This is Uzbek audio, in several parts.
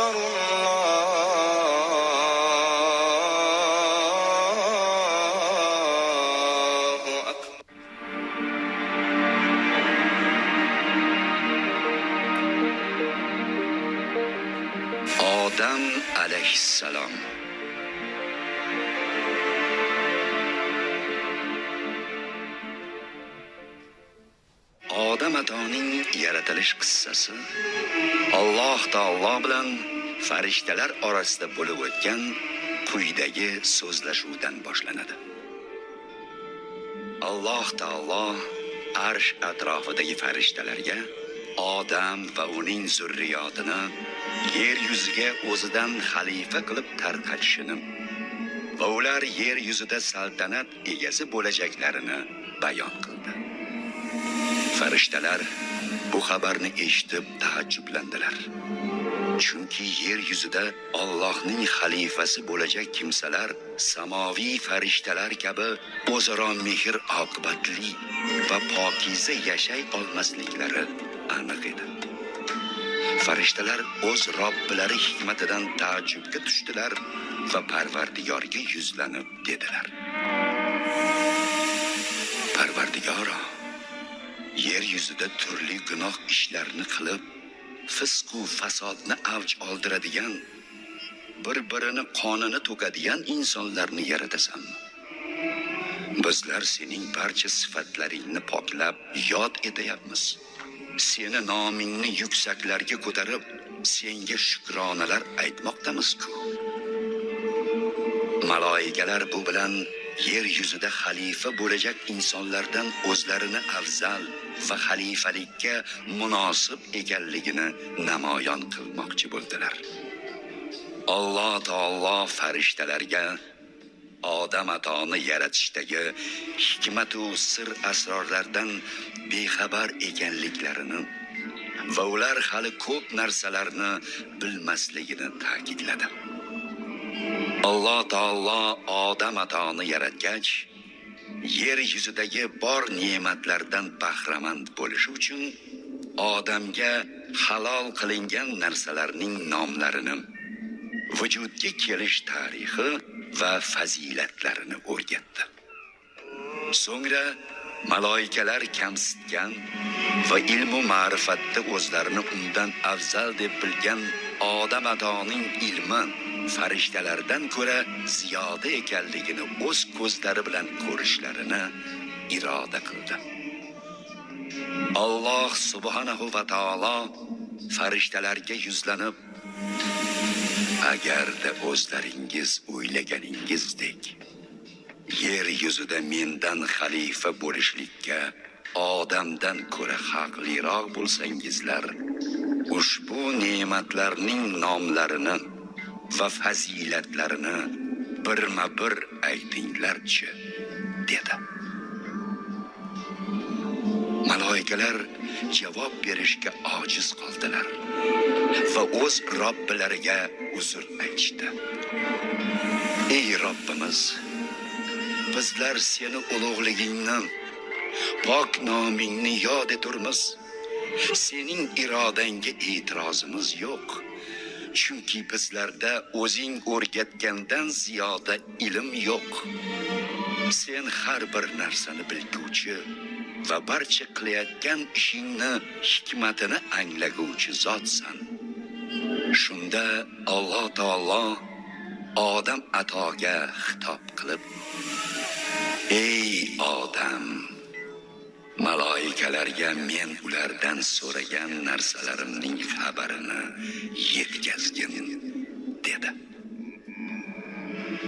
أكبر الله أكبر آدم علیه السلام. آدم دانین yaratilish qissasi. Alloh taolo bilan farishtalar orasida bo'lib o'tgan quyidagi so'zlashuvdan boshlanadi. Alloh taolo arsh atrofidagi farishtalarga odam va uning zurriyotini yer yuziga o'zidan xalifa qilib tarqatishini va ular yer yuzida saltanat egasi bo'lajaklarini bayon qildi. Farishtalar bu xabarni eshitib taajjublandilar chunki yer yuzida Allohning xalifasi bo'lajak kimsalar samoviy farishtalar kabi o'zaro mehr oqibatli va pokiza yashay olmasliklari aniq edi farishtalar o'z robbilari hikmatidan taajjubga tushdilar va parvardigorga yuzlanib dedilar parvardigoro yer yuzida turli gunoh ishlarni qilib fisqu fasodni avj oldiradigan bir birini qonini to'kadigan insonlarni yaratasan. Bizlar sening barcha sifatlaringni poklab yod etayapmiz. Seni nomingni yuksaklarga ko'tarib senga shukronalar aytmoqdamizku. Maloikalar bu bilan yer yuzida xalifa bo'lajak insonlardan o'zlarini afzal va xalifalikka munosib ekanligini namoyon qilmoqchi bo'ldilar. Alloh taolo farishtalarga odam atoni yaratishdagi hikmatu sir asrorlardan bexabar ekanliklarini va ular hali ko'p narsalarni bilmasligini ta'kidladi. Alloh taolo odam atoni yaratgach yer yuzidagi bor ne'matlardan bahramand bo'lishi uchun odamga halol qilingan narsalarning nomlarini vujudga kelish tarixi va fazilatlarini o'rgatdi. So'ngra maloikalar kamsitgan va ilmu ma'rifatda o'zlarini undan afzal deb bilgan odam atoning ilmi farishtalardan ko'ra ziyoda ekanligini o'z ko'zlari bilan ko'rishlarini iroda qildi. Alloh subhanahu va taolo farishtalarga yuzlanib agarda o'zlaringiz o'ylaganingizdek yer yuzida mendan xalifa bo'lishlikka odamdan ko'ra haqliroq bo'lsangizlar ushbu ne'matlarning nomlarini va fazilatlarini birma bir aytinglarchi dedi. Maloikalar javob berishga ojiz qoldilar va o'z robbilariga uzr aytishdi. Ey robbimiz bizlar seni ulug'ligingni pok nomingni yod eturmiz. Sening irodangga e'tirozimiz yo'q. Chunki bizlarda o'zing o'rgatgandan ziyoda ilm yo'q. Sen har bir narsani bilguvchi va barcha qilayotgan ishingni hikmatini anglaguvchi zotsan. Shunda alloh taolo odam atoga xitob qilib ey odam maloikalarga men ulardan so'ragan narsalarimning xabarini yetkazgin dedi.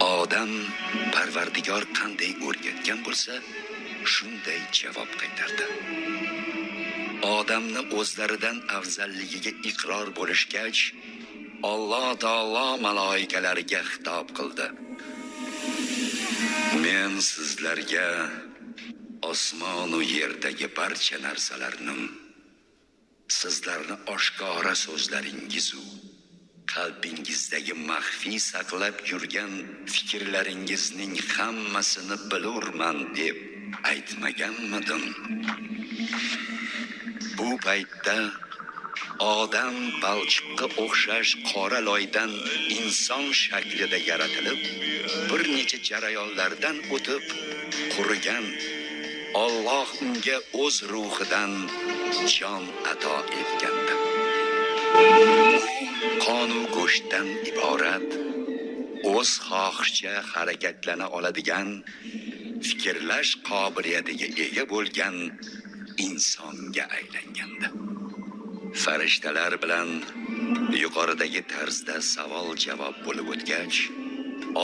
Odam parvardigor qanday o'rgatgan bo'lsa shunday javob qaytardi. Odamni o'zlaridan afzalligiga iqror bo'lishgach alloh taolo maloikalariga xitob qildi. Men sizlarga osmonu yerdagi barcha narsalarni sizlarni oshkora so'zlaringizu qalbingizdagi maxfiy saqlab yurgan fikrlaringizning hammasini bilurman deb aytmaganmidim. Bu paytda odam balchiqqa o'xshash qora loydan inson shaklida yaratilib bir necha jarayonlardan o'tib qurigan Alloh unga o'z ruhidan jon ato etgandi. Qonu go'shtdan iborat o'z xohishcha harakatlana oladigan fikrlash qobiliyatiga ega bo'lgan insonga aylangandi. Farishtalar bilan yuqoridagi tarzda savol javob bo'lib o'tgach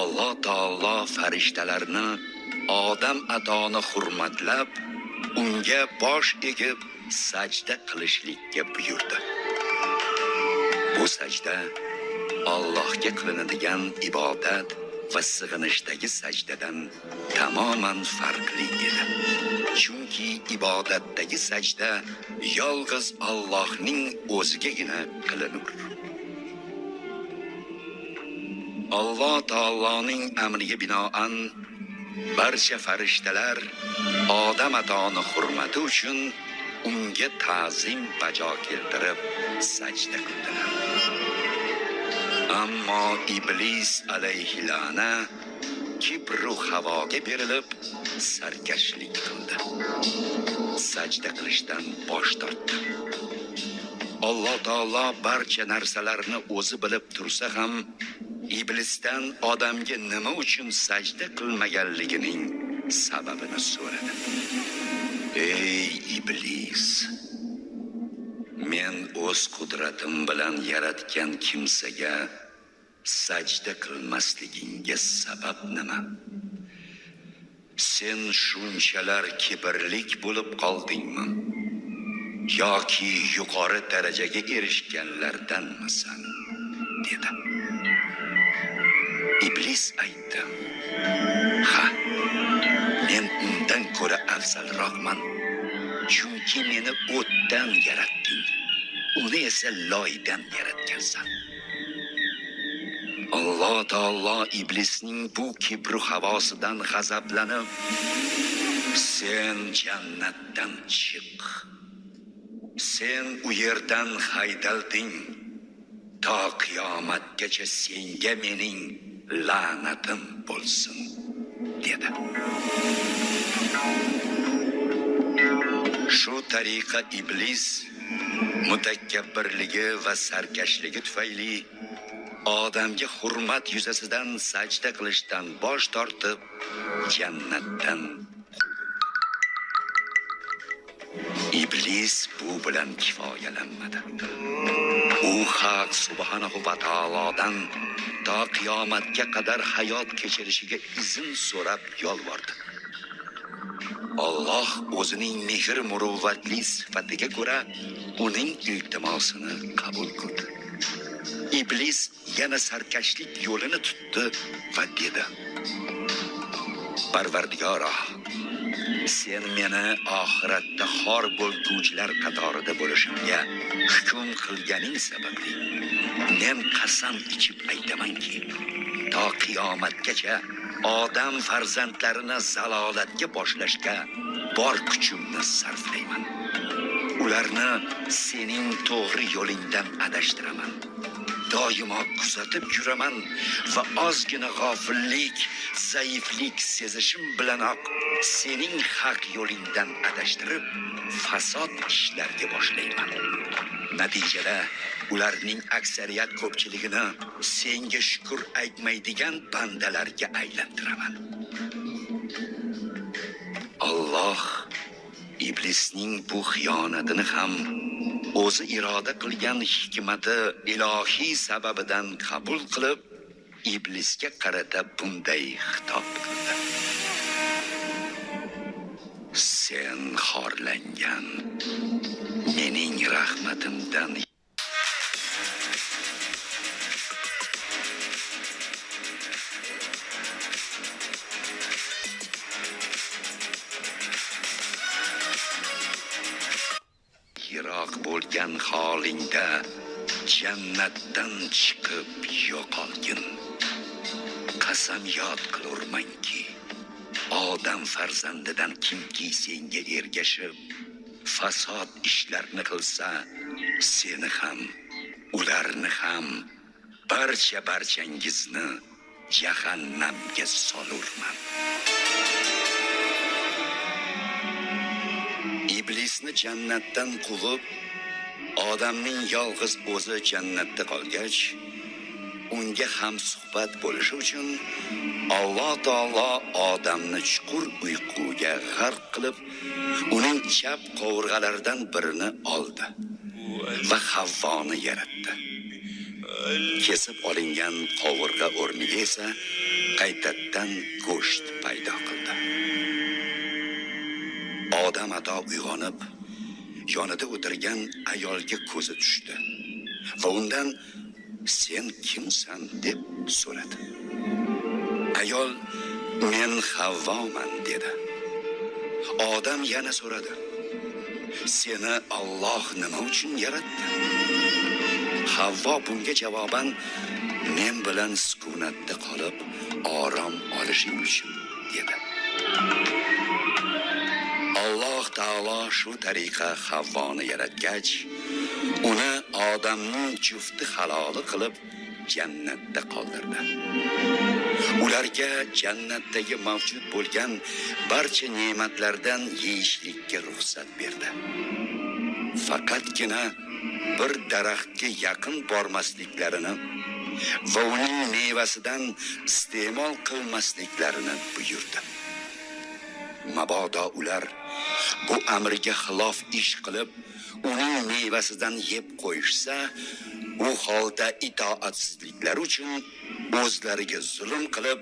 alloh taolo farishtalarni odam adoni hurmatlab unga bosh egib sajda qilishlikka buyurdi bu sajda Allohga qilinadigan ibodat va sig'inishdagi sajdadan tamoman farqli edi. Chunki ibodatdagi sajda yolg'iz Allohning o'zigagina qilinur. Alloh taoloning amriga binoan barcha farishtalar odam atoni hurmati uchun unga ta'zim bajo keltirib sajda qildilar. ammo iblis alayhilana kibru havoga berilib sarkashlik qildi sajda qilishdan bosh tortdi alloh taolo barcha narsalarni o'zi bilib tursa ham iblisdan odamga nima uchun sajda qilmaganligining sababini so'radi. Ey iblis! Men o'z qudratim bilan yaratgan kimsaga sajda qilmasligingga sabab nima? Sen shunchalar kibrlik bo'lib qoldingmi? Yoki yuqori darajaga erishganlardanmisan? dedi. Iblis aytdi. Ha men undan ko'ra afzalroqman. Chunki meni o'tdan yaratding. Uni esa loydan yaratgansan. Alloh taolo iblisning bu kibru havosidan g'azablanib sen jannatdan chiq. Sen u yerdan haydalding. To qiyomatgacha senga mening la'natim bo'lsin dedi. Shu tariqa iblis mutakabbirligi va sarkashligi tufayli odamga hurmat yuzasidan sajda qilishdan bosh tortib jannatdan iblis bu bilan kifoyalanmadi u haq subhanahu va taolodan to qiyomatga qadar hayot kechirishiga izn so'rab yolvordi Alloh o'zining mehr muruvvatli sifatiga ko'ra uning iltimosini qabul qildi. Iblis yana sarkashlik yo'lini tutdi va dedi: Parvardigoro, sen meni oxiratda xor bo'lguvchilar qatorida bo'lishimga hukm qilganing sababli men qasam ichib aytamanki, to qiyomatgacha odam farzandlarini zalolatga boshlashga bor kuchimni sarflayman. Ularni sening to'g'ri yo'lingdan adashtiraman. Doimo kuzatib yuraman va ozgina g'ofillik zaiflik sezishim bilanoq sening haq yo'lingdan adashtirib fasod ishlarga boshlayman. Natijada ularning aksariyat ko'pchiligini senga shukur aytmaydigan bandalarga aylantiraman. Alloh iblisning bu xiyonatini ham o'zi iroda qilgan hikmati ilohiy sababidan qabul qilib iblisga qarata bunday xitob qildi. Sen xorlangan mening rahmatimdan yiroq holingda jannatdan chiqib yo'qolgin. Qasamyod qilurmanki odam farzandidan kimki senga ergashib fasod ishlarni qilsa seni ham ularni ham barcha barchangizni jahannamga solurman. Iblisni jannatdan quvib odamning yolg'iz o'zi jannatda qolgach unga ham suhbat bo'lishi uchun alloh taolo odamni chuqur uyquga g'arq qilib uning chap qovurg'alaridan birini oldi va havvoni yaratdi. Kesib olingan qovurg'a o'rniga esa qaytadan go'sht paydo qildi. Odam ato uyg'onib yonida o'tirgan ayolga ko'zi tushdi. Va undan sen kimsan? deb so'radi. Ayol men havvoman dedi. Odam yana so'radi. Seni Alloh nima uchun yaratdi? Havvo bunga javoban men bilan sukunatda qolib orom olishing uchun dedi. Taolo shu tariqa havvoni yaratgach uni odamning jufti haloli qilib jannatda qoldirdi. Ularga jannatdagi mavjud bo'lgan barcha ne'matlardan yeyishlikka ruxsat berdi. Faqatgina bir daraxtga yaqin bormasliklarini va uning mevasidan iste'mol qilmasliklarini buyurdi. Mabodo ular bu amriga xilof ish qilib uning mevasidan yeb qo'yishsa u holda itoatsizliklari uchun o'zlariga zulm qilib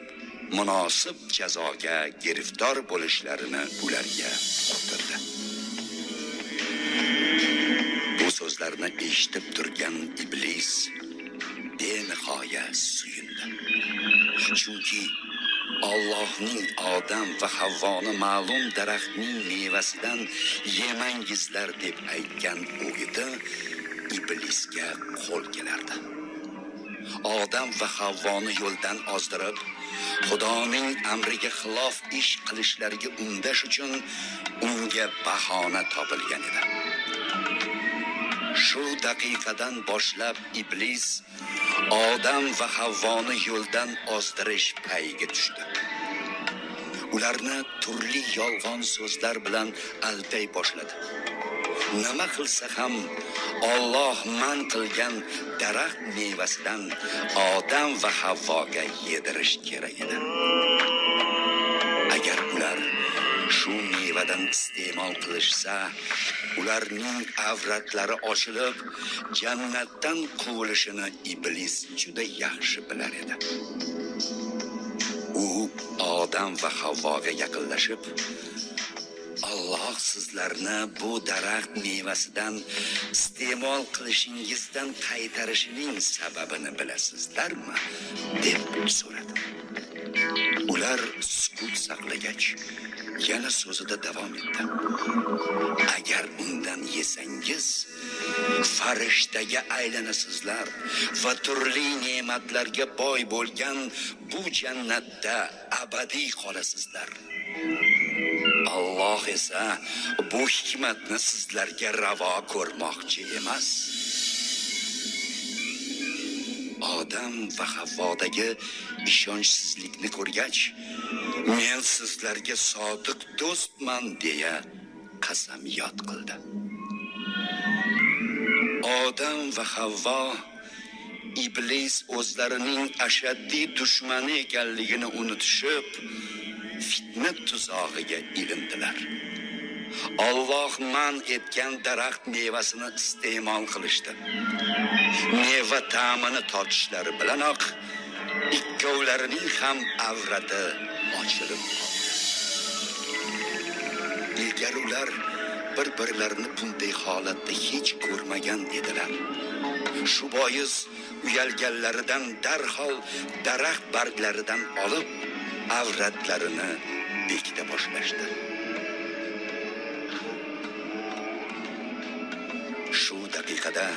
munosib jazoga giriftor bo'lishlarini ularga uqtirdi. Bu so'zlarni eshitib turgan iblis benihoya suyundi. Chunki Allohning odam va Havvoni ma'lum daraxtning mevasidan yemangizlar deb aytgan o'yida iblisga qo'l kelardi. Odam va Havvoni yo'ldan ozdirib, Xudoning amriga xilof ish qilishlariga undash uchun unga bahona topilgan edi. Shu daqiqadan boshlab iblis odam va havvoni yo'ldan ozdirish payiga tushdi. Ularni turli yolg'on so'zlar bilan alday boshladi. Nima qilsa ham Alloh man qilgan daraxt mevasidan odam va havvoga yedirish kerak edi. Mevadan iste'mol qilishsa ularning avratlari ochilib jannatdan quvilishini iblis juda yaxshi bilar edi. U odam va havvoga yaqinlashib Alloh sizlarni bu daraxt mevasidan iste'mol qilishingizdan qaytarishining sababini bilasizlarmi? deb so'radi ular sukut saqlagach yana so'zida davom etdi. Agar undan yesangiz farishtaga aylanasizlar va turli ne'matlarga boy bo'lgan bu jannatda abadiy qolasizlar. Alloh esa bu hikmatni sizlarga ravo ko'rmoqchi emas. Odam va havvodagi ishonchsizlikni ko'rgach men sizlarga sodiq do'stman deya qasamyod qildi. Odam va havvo iblis o'zlarining ashaddiy dushmani ekanligini unutishib fitna tuzog'iga ilindilar. Alloh man etgan daraxt mevasini iste'mol qilishdi. Meva ta'mini totishlari bilanoq ikkovlarining ham avrati ochilib qoldi. Ilgari ular bir birlarini bunday holatda hech ko'rmagan edilar. Shu bois uyalganlaridan darhol daraxt barglaridan olib avratlarini bekita boshlashdi. Daqiqada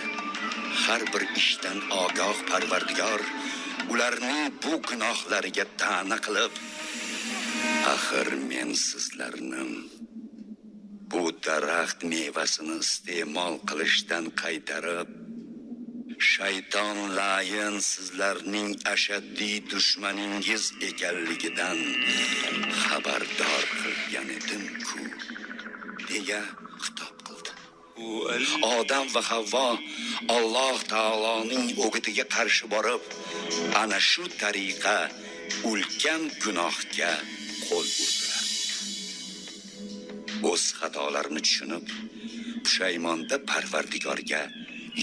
har bir ishdan ogoh parvardigor ularning bu gunohlariga ta'na qilib axir men sizlarni bu daraxt mevasini iste'mol qilishdan qaytarib shayton layin sizlarning ashaddiy dushmaningiz ekanligidan xabardor qilgan edim-ku deya odam va havvo alloh taoloning o'gitiga qarshi borib ana shu tariqa ulkan gunohga qo'l urdilar. O'z xatolarini tushunib pushaymonda parvardigorga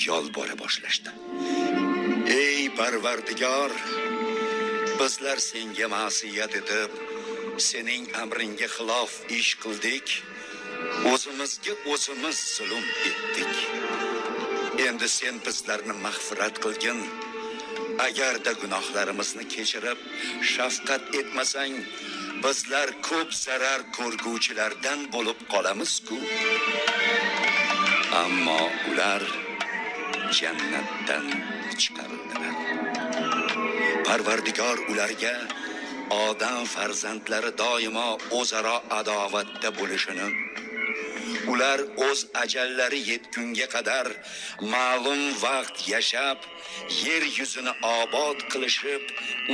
yolbora boshlashdi. Ey parvardigor bizlar senga ma'siyat etib sening amringga xilof ish qildik. O'zimizga o'zimiz zulm etdik. Endi sen bizlarni mag'firat qilgin. Agarda gunohlarimizni kechirib shafqat etmasang bizlar ko'p zarar ko'rguvchilardan bo'lib qolamiz-ku. Ammo ular jannatdan chiqarildilar. Parvardigor ularga odam farzandlari doimo o'zaro adovatda bo'lishini ular o'z ajallari yetgunga qadar ma'lum vaqt yashab yer yuzini obod qilishib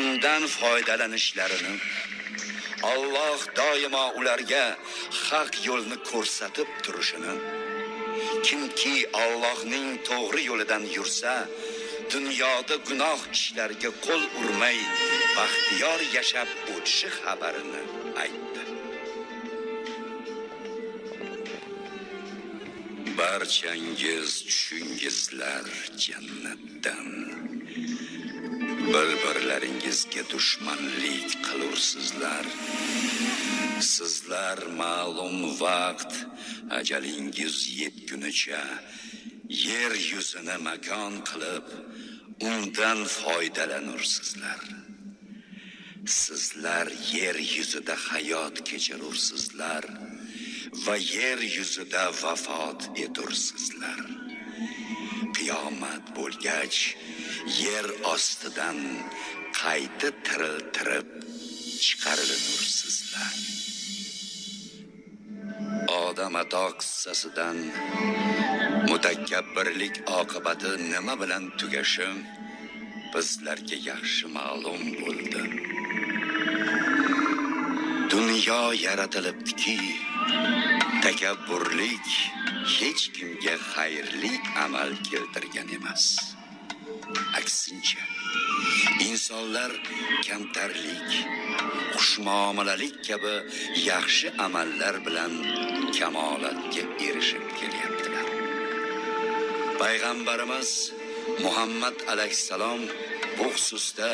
undan foydalanishlarini Alloh doimo ularga haq yo'lni ko'rsatib turishini kimki Allohning to'g'ri yo'lidan yursa dunyoda gunoh ishlarga qo'l urmay baxtiyor yashab o'tishi xabarini aytdi. Barchangiz tushingizlar jannatdan. Bir birlaringizga dushmanlik qilursizlar. Sizlar ma'lum vaqt ajalingiz yetgunicha yer yuzini makon qilib undan foydalanursizlar. Sizlar yer yuzida hayot kechirursizlar. Va yer yuzida vafot etursizlar. Qiyomat bo'lgach yer ostidan qayta tiriltirib chiqarilursizlar odam ato qissasidan mutakabbirlik oqibati nima bilan tugashi bizlarga yaxshi ma'lum bo'ldi. Dunyo yaratilibdiki takabburlik hech kimga xayrli amal keltirgan emas. Aksincha insonlar kamtarlik xushmuomalalik kabi yaxshi amallar bilan kamolatga erishib kelyaptilar. Payg'ambarimiz muhammad alayhissalom bu xususda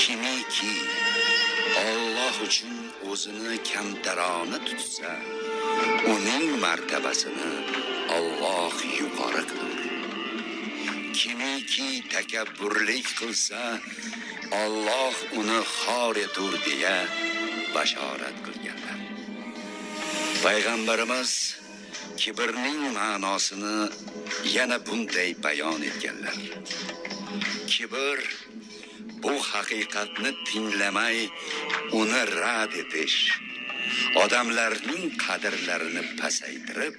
kimiki Alloh uchun o'zini kamtarona tutsa uning martabasini Alloh yuqori qilar kimiki takabburlik qilsa Alloh uni xor etur deya bashorat qilganlar. Payg'ambarimiz kibrning ma'nosini yana bunday bayon etganlar. Kibr bu haqiqatni tinglamay uni rad etish odamlarning qadrlarini pasaytirib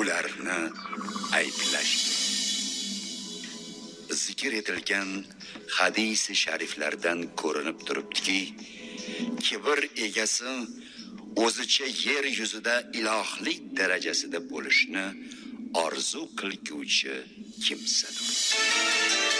ularni ayblash zikr etilgan hadisi shariflardan ko'rinib turibdiki kibr egasi o'zicha yer yuzida ilohlik darajasida bo'lishni orzu qilguvchi kimsadir.